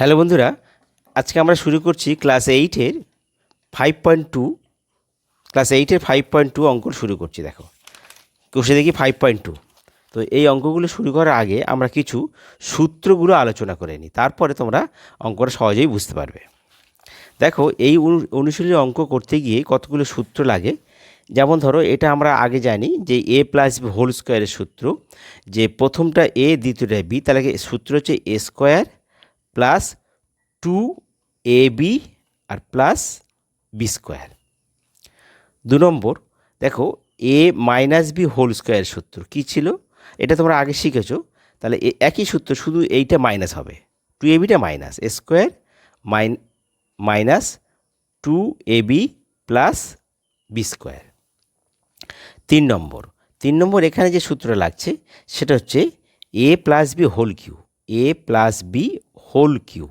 Hello বন্ধুরা, আজকে আমরা শুরু করছি ক্লাস এইটের ফাইভ পয়েন্ট টু ক্লাস এইটের ফাইভ পয়েন্ট টু অঙ্ক শুরু করছি, দেখো। কোষে দেখি ফাইভ পয়েন্ট টু তো এই অঙ্কগুলো শুরু করার আগে আমরা কিছু সূত্রগুলো আলোচনা করে নিই, তারপরে তোমরা অঙ্কটা সহজেই বুঝতে পারবে। দেখো, এই অনু- অনুশীলনী অঙ্ক করতে গিয়ে কতগুলো সূত্র লাগে? যেমন ধরো, এটা আমরা আগে জানি যে এ প্লাস হোল স্কোয়ারের সূত্র, যে প্রথমটা এ দ্বিতীয়টা বি তাহলে সূত্র হচ্ছে A square plus two A B R plus B square দু নম্বর, দেখো A minus B whole square সূত্র কী ছিল? এটা তোমরা আগে শিখেছো, তাহলে একই সূত্র শুধু এইটা মাইনাস হবে। Two A beta minus A square mine minus two A B plus B square তিন নম্বর তিন নম্বর এখানে যে সূত্র লাগছে, সেটা হচ্ছে A plus B whole cube A plus B whole cube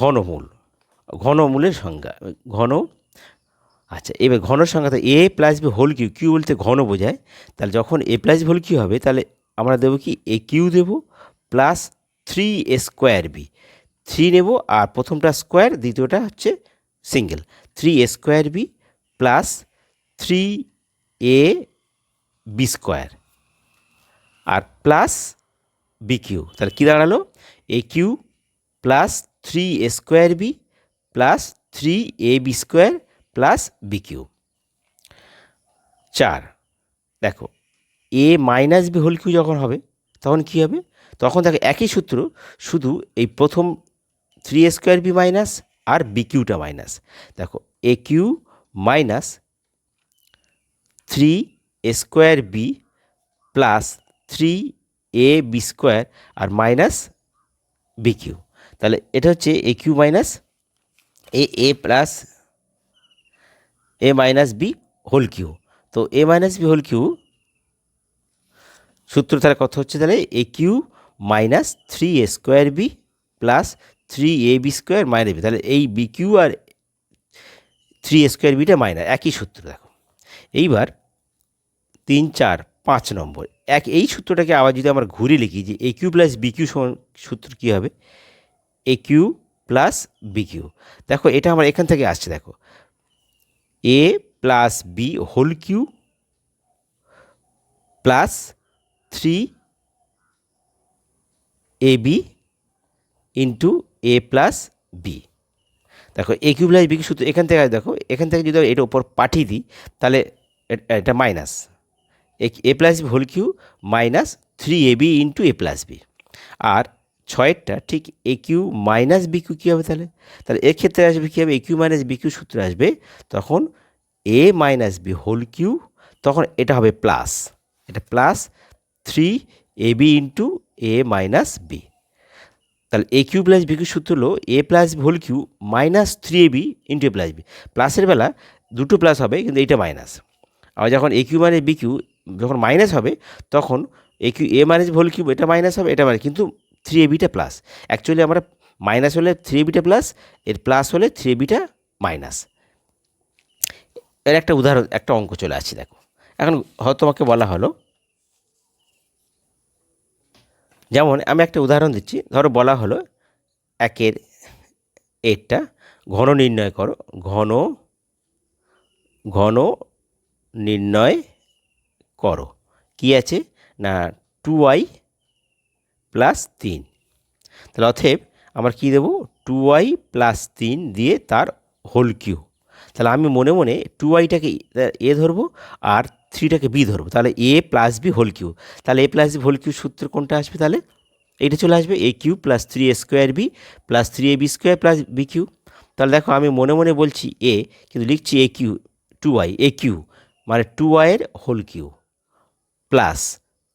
ঘনমূল ঘনমূলের সংজ্ঞা, ঘন আচ্ছা এবার ঘন সংখ্যা তো A plus B whole cube cube বলতে ঘন বোঝায়, তাহলে যখন এ প্লাস হোল কিউ হবে, তাহলে আমরা দেবো কি, এ কিউ দেবো plus three A square B, three নেব আর প্রথমটা স্কোয়ার, দ্বিতীয়টা হচ্ছে single, three A square B plus three A B square, R plus B cube, তাহলে কী দাঁড়াল, A cube plus three A square B plus three A B square plus B cube চার, দেখো A minus B whole cube যখন হবে, তখন কী হবে? তখন দেখো একই সূত্র, শুধু এই প্রথম three A square B minus R B কিউটা মাইনাস দেখো A cube minus three A square B plus three A B square R minus B cube তাহলে এটা হচ্ছে A cube minus A A plus A minus B whole cube তো A minus B whole cube সূত্র তাহলে কত হচ্ছে তাহলে? A cube minus three A square B plus three A B square minus B তাহলে এই বি কিউ আর three A square বিটা মাইনাস একই সূত্র দেখো। এইবার তিন, চার, পাঁচ নম্বর, এক, এই সূত্রটাকে আবার যদি আমরা ঘুরে লিখি যে A cube plus B cube সমান সূত্র কী হবে? A cube plus B cube দেখো, এটা আমার এখান থেকে আসছে, দেখো। A plus B whole cube plus three A B into A plus B দেখো এ কিউ প্লাস বি সূত্র এখান থেকে, দেখো, এখান থেকে যদি এটা উপর পাঠিয়ে দিই, তাহলে এটা minus A plus B whole cube minus three A B into A plus B আর ছয়েরটা ঠিক A cube minus B cube কী হবে তাহলে? তাহলে এক্ষেত্রে আসবে কী হবে? A cube minus B cube সূত্র আসবে। তখন A minus B whole cube তখন এটা হবে প্লাস এটা plus three A B into A minus B তাহলে A cube plus B cube সূত্র হলো A plus whole cube minus three A B into A plus B প্লাসের বেলা দুটো প্লাস হবে, কিন্তু এইটা মাইনাস আবার যখন এ কিউ মানে বি কিউ যখন মাইনাস হবে, তখন A cube A minus whole cube এটা মাইনাস হবে, এটা মানে কিন্তু থ্রি এ বিটা প্লাস অ্যাকচুয়ালি আমরা মাইনাস হলে থ্রি এ বিটা প্লাস এর প্লাস হলে থ্রি এ বিটা মাইনাস এর একটা উদাহরণ, একটা অঙ্ক চলে আসছে, দেখো। এখন হয়তো তোমাকে বলা হলো, যেমন আমি একটা উদাহরণ দিচ্ছি, ধরো বলা হলো একের এরটা ঘন নির্ণয় করো, ঘন ঘন নির্ণয় করো। কি আছে? না টু ওয়াই প্লাস তিন। তাহলে অথব আমরা কী দেবো? টু ওয়াই প্লাস তিন দিয়ে তার হোল কিউ। তাহলে আমি মনে মনে টু ওয়াইটাকে এ ধরবো আর থ্রিটাকে বি ধরবো। তাহলে A plus B whole cube. তাহলে A plus B whole cube সূত্র কোনটা আসবে তাহলে? এইটা চলে আসবে A cube plus three A square B plus three A B square plus B cube. তাহলে দেখো আমি মনে মনে বলছি এ, কিন্তু লিখছি A cube, two Y, A cube মানে টু ওয়াইয়ের whole cube, plus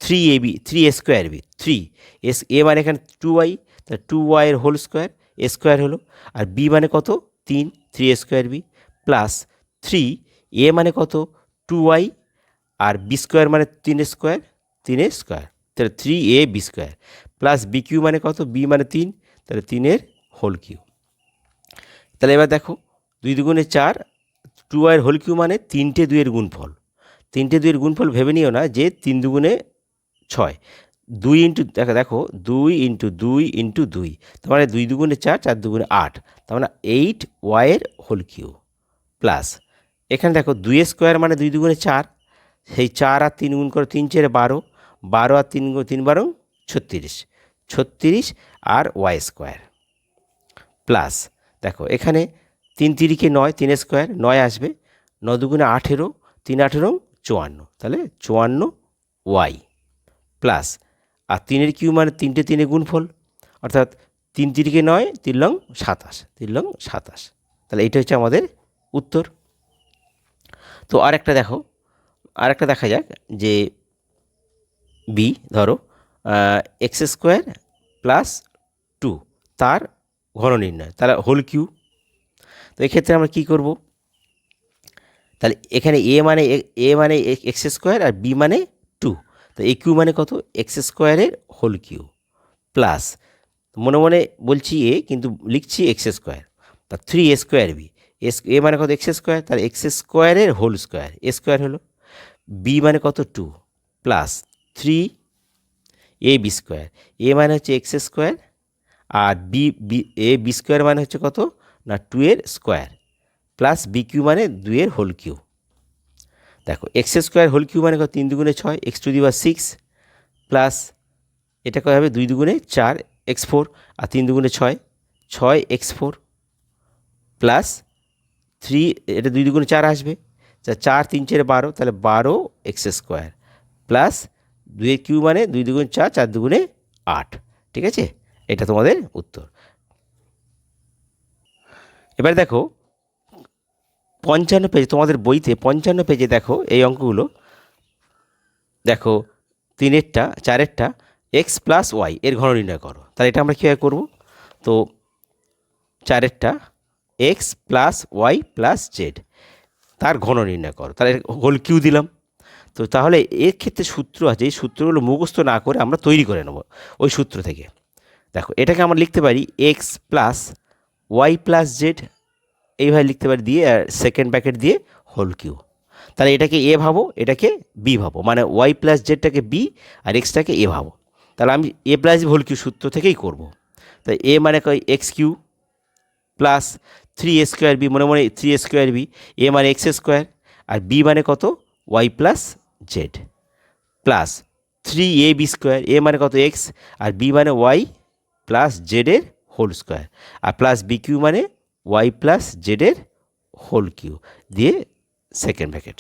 three A B three A square B three S A মানে এখানে টু ওয়াই তা টু ওয়াইয়ের হোল স্কোয়ার এ স্কোয়ার হলো। আর বি মানে কত? তিন three A square B plus three A মানে কত? টু ওয়াই আর বি স্কোয়ার মানে তিন স্কোয়ার তিনের স্কোয়ার তাহলে three A B square plus B cube মানে কত? বি মানে তিন, তাহলে তিনের হোল কিউ তাহলে এবার দেখো, দুই দুগুণে চার টু ওয়াইয়ের হোল কিউ মানে তিনটে দুইয়ের গুণফল। তিনটে দুইয়ের গুণফল ভেবে নিও না যে তিন দুগুণে ছয়। দুই ইন্টু, দেখো দেখো, দুই ইন্টু দুই ইন্টু দুই। তার মানে দুই দুগুণে চার চার দুগুণে আট। তার মানে এইট ওয়াইয়ের হোল কিউ প্লাস। এখানে দেখো, দুই স্কোয়ার মানে দুই দুগুণে চার। সেই চার আর তিন গুণ করে, তিন চেরে বারো। বারো আর তিন গুণ, তিন বারো, ছত্রিশ। ছত্রিশ আর ওয়াই স্কোয়ার প্লাস। দেখো, এখানে তিন তিরিকে নয়, তিন স্কোয়ার, নয় আসবে। ন দুগুণে আঠেরো, তিন আঠেরো, চুয়ান্ন। তাহলে চুয়ান্ন ওয়াই। প্লাস, আর তিনের কিউ মানে তিনটে তিনে গুণফল, অর্থাৎ তিন তিরিকে নয় তিন লং সাতাশ তিন লং সাতাশ। তাহলে এটা হচ্ছে আমাদের উত্তর। তো আর একটা দেখো আর একটা দেখা যাক যে বি ধরো এক্স স্কোয়ার প্লাস টু তার ঘন নির্ণয়, তাহলে হোল কিউ তো এক্ষেত্রে আমরা কী করব? তাহলে এখানে এ মানে এ মানে এক্স স্কোয়ার আর বি মানে তো এ কিউ মানে কত? এক্স স্কোয়ারের হোল কিউ প্লাস মনে মনে বলছি এ কিন্তু লিখছি এক্স স্কোয়ার তা three A square B S A মানে কত এক্স স্কোয়ার তার এক্স স্কোয়ারের হোল স্কোয়ার এ স্কোয়ার হলো বি মানে কত? Two plus three A B square A মানে হচ্ছে X square R B B A B square মানে হচ্ছে কত? না টু এর স্কোয়ার প্লাস বি কিউ মানে দুইয়ের হোল কিউ দেখো এক্স স্কোয়ার হোল কিউ মানে কত? তিন দুগুণে ছয় X to the six plus এটা কত হবে? দুই দুগুণে চার এক্স ফোর আর তিন দুগুণে ছয় ছয় এক্স ফোর প্লাস থ্রি এটা দুই দুগুণে চার আসবে। চার, তিন, চারে, বারো, তাহলে বারো এক্স স্কোয়ার প্লাস দুইয়ের কিউ মানে দুই দুগুণে চার চার দুগুণে আট। ঠিক আছে? এটা তোমাদের উত্তর। এবার দেখো পঞ্চান্ন পেজে, তোমাদের বইতে পঞ্চান্ন পেজে দেখো এই অঙ্কগুলো। দেখো, তিনেরটা, চারেরটা এক্স প্লাস ওয়াই এর ঘন নির্ণয় করো। তাহলে এটা আমরা কীভাবে করব? তো চারেরটা X plus Y plus Z তার ঘন নির্ণয় করো। তাহলে হোল কিউ দিলাম। তো তাহলে এর ক্ষেত্রে সূত্র আছে, এই সূত্রগুলো মুখস্থ না করে আমরা তৈরি করে নেব ওই সূত্র থেকে। দেখো, এটাকে আমরা লিখতে পারি X plus Y plus Z এইভাবে লিখতে পারি দিয়ে আর সেকেন্ড ব্যাকেট দিয়ে হোল কিউ তাহলে এটাকে এ ভাবো, এটাকে বি ভাবো মানে ওয়াই প্লাস জেডটাকে বি আর এক্সটাকে এ ভাবো। তাহলে আমি এ প্লাস হোল কিউ সূত্র থেকেই করব। তাই এ মানে কয়? X cube plus three A square B মনে মনে three A square B A মানে এক্স স্কোয়ার আর বি মানে কত? Y plus Z plus three A B square A মানে কত? এক্স আর বি মানে ওয়াই প্লাস জেডের হোল স্কোয়ার আর প্লাস বি কিউ মানে ওয়াই প্লাস জেডের হোল কিউ দিয়ে সেকেন্ড ব্যাকেট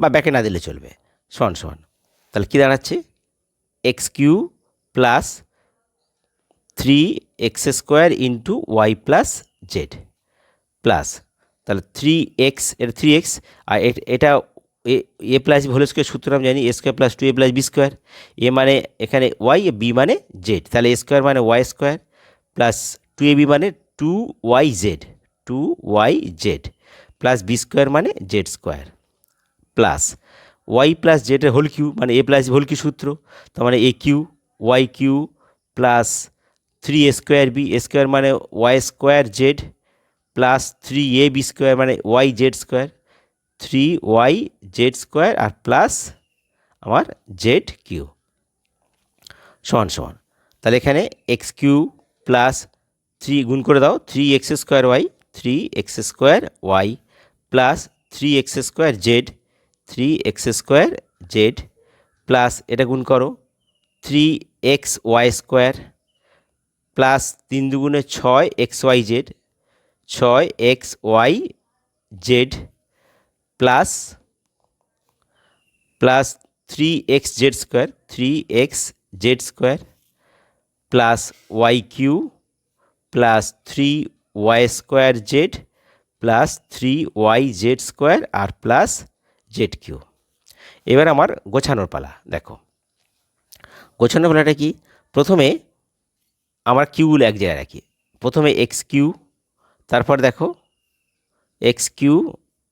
বা ব্যাকে না দিলে চলবে। সমান সমান। তাহলে কী দাঁড়াচ্ছে? X cube plus three X square into Y plus Z plus তাহলে থ্রি এক্স এটা থ্রি এক্স আর এটা এ প্লাস হোল স্কোয়ার সূত্র আমি জানি A square plus two A plus B square A মানে এখানে ওয়াই বি মানে জেড তাহলে এ স্কোয়ার মানে Y square plus two A B মানে two Y Z two Y Z plus B square মানে Z square plus Y plus জেডের whole cube মানে A plus whole cube সূত্র, তার মানে A cube Y cube plus three A square B A square মানে Y square Z plus three A B square মানে Y Z square three Y Z square আর plus আমার Z cube সমান সমান। তাহলে এখানে এক্স কিউ প্লাস থ্রি গুণ করে দাও three X square Y three X square Y plus three X square Z three X square Z plus এটা গুণ করো three X Y square plus তিন দুগুণে ছয় এক্স ওয়াই জেড ছয় X Y Z plus plus three X Z square three X Z square plus Y cube plus three Y square Z plus three Y Z square আর plus Z cube এবার আমার গোছানোর পালা, দেখো। গোছানোর পালাটা কি? প্রথমে আমরা কিউগুলো এক জায়গায় রাখি। প্রথমে এক্স কিউ তারপর দেখো এক্স কিউ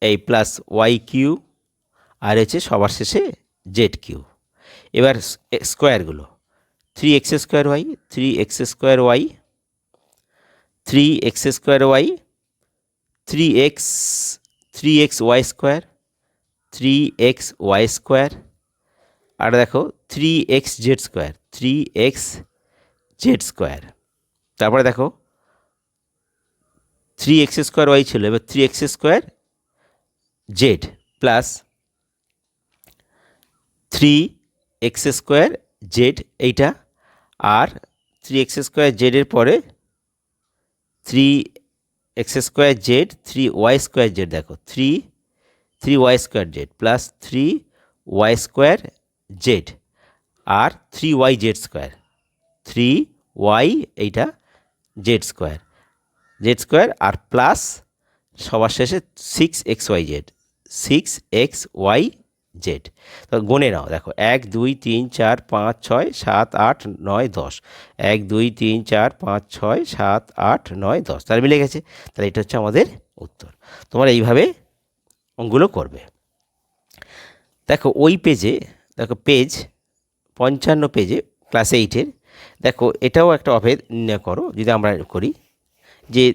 এই প্লাস ওয়াই কিউ আর হচ্ছে সবার শেষে জেড কিউ এবার স্কোয়ারগুলো three X square Y three X square Y three X square Y three X three X Y square three X Y square আর দেখো three X Z square three X Z square তারপরে দেখো three x square Y ছিল, এবার three X square Z plus three X square Z এইটা। আর three x square জেডের পরে three X square Z three Y square Z দেখো three three Y square Z plus three Y square Z আর three Y Z square three Y এইটা Z square Z square আর plus সবার শেষে six X Y Z six X Y Z. তো গুনে নাও, দেখো, এক, দুই, তিন, চার, পাঁচ, ছয়, সাত, আট, নয়, দশ। এক, দুই, তিন, চার, পাঁচ, ছয়, সাত, আট, নয়, দশ। তার মিলে গেছে। তাহলে এটা হচ্ছে আমাদের উত্তর। তোমরা এইভাবে অঙ্কগুলো করবে। দেখো, ওই পেজে, দেখো, পেজ, পঞ্চান্ন পেজে, ক্লাস এইটের, দেখো, এটাও একটা অভেদ নির্ণয় করো, যদি আমরা করি, যে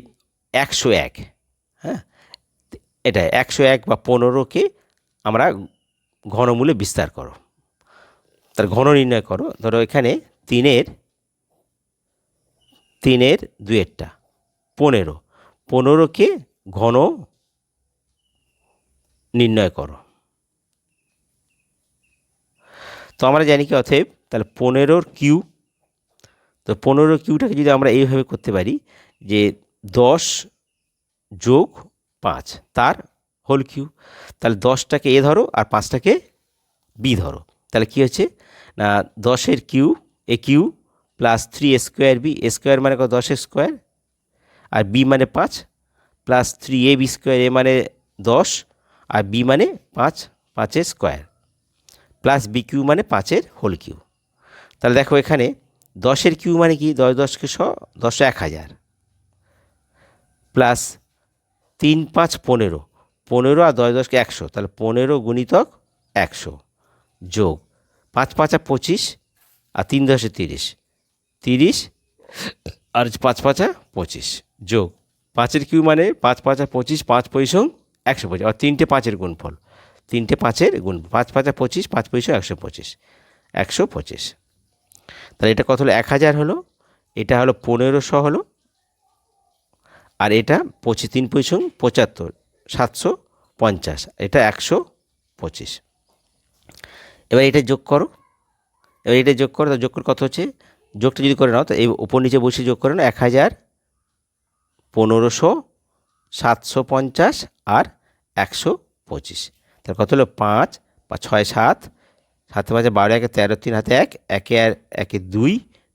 একশো এক হ্যাঁ? এটা একশো এক বা পনেরোকে আমরা ঘনমূলে বিস্তার করো। তার ঘন নির্ণয় করো। ধরো এখানে তিনের তিনের দুয়েরটা, পনেরো। পনেরোকে ঘন নির্ণয় করো। তো আমরা জানি কি, অতএব তাহলে পনেরোর কিউ, তো পনেরো কিউটাকে যদি আমরা এইভাবে করতে পারি যে দশ যোগ পাঁচ, তার হোল কিউ তাহলে দশটাকে এ ধরো আর পাঁচটাকে বি ধরো। তাহলে কী হচ্ছে? না, দশের cube A cube plus three square B square মানে কত? দশের স্কোয়ার আর বি মানে পাঁচ plus three A B square A মানে দশ, আর বি মানে পাঁচ, পাঁচের স্কোয়ার প্লাস বি কিউ মানে পাঁচের হোল কিউ তাহলে দেখো এখানে দশের কিউ মানে কি? দশ, দশকে শ দশ এক হাজার। প্লাস তিন, পাঁচ, পনেরো। পনেরো আর দশ দশকে একশো, তাহলে পনেরো গুণিতক একশো যোগ পাঁচ পাঁচা পঁচিশ আর তিন দশে তিরিশ। তিরিশ আর পাঁচ পাঁচা পঁচিশ যোগ। পাঁচের কিউ মানে পাঁচ পাঁচা পঁচিশ, পাঁচ পয়সং একশো পঁচিশ আর তিনটে পাঁচের গুণফল। তিনটে পাঁচের গুণ, পাঁচ পাঁচা পঁচিশ, পাঁচ পয়সা একশো পঁচিশ একশো পঁচিশ। তাহলে এটা কত হলো? এক হাজার হলো, এটা হলো পনেরোশো হলো, আর এটা পঁচিশ, তিন পয়সং পঁচাত্তর সাতশো পঞ্চাশ, এটা একশো পঁচিশ। এবার এটা যোগ করো। এবার এটা যোগ করো যোগ করে কত হচ্ছে? যোগটা যদি করে নাও, তো এই উপর নিচে বসে যোগ করে নাও, এক হাজার পনেরোশো সাতশো পঞ্চাশ আর একশো পঁচিশ। তার কত হলো? পাঁচ বা ছয় সাত, সাতে পাঁচে বারো একে তেরো, তিন হাতে এক, একে আর একে দুই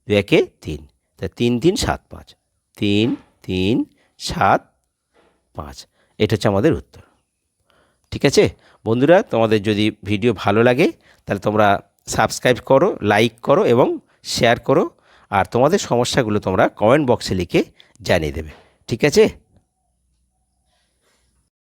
দুই একে তিন। তা তিন তিন, সাত, পাঁচ। তিন তিন, সাত, পাঁচ। এটা হচ্ছে আমাদের উত্তর। ঠিক আছে? বন্ধুরা, তোমাদের যদি ভিডিও ভালো লাগে, তাহলে তোমরা সাবস্ক্রাইব করো, লাইক করো এবং শেয়ার করো। আর তোমাদের সমস্যাগুলো তোমরা কমেন্ট বক্সে লিখে জানিয়ে দেবে। ঠিক আছে?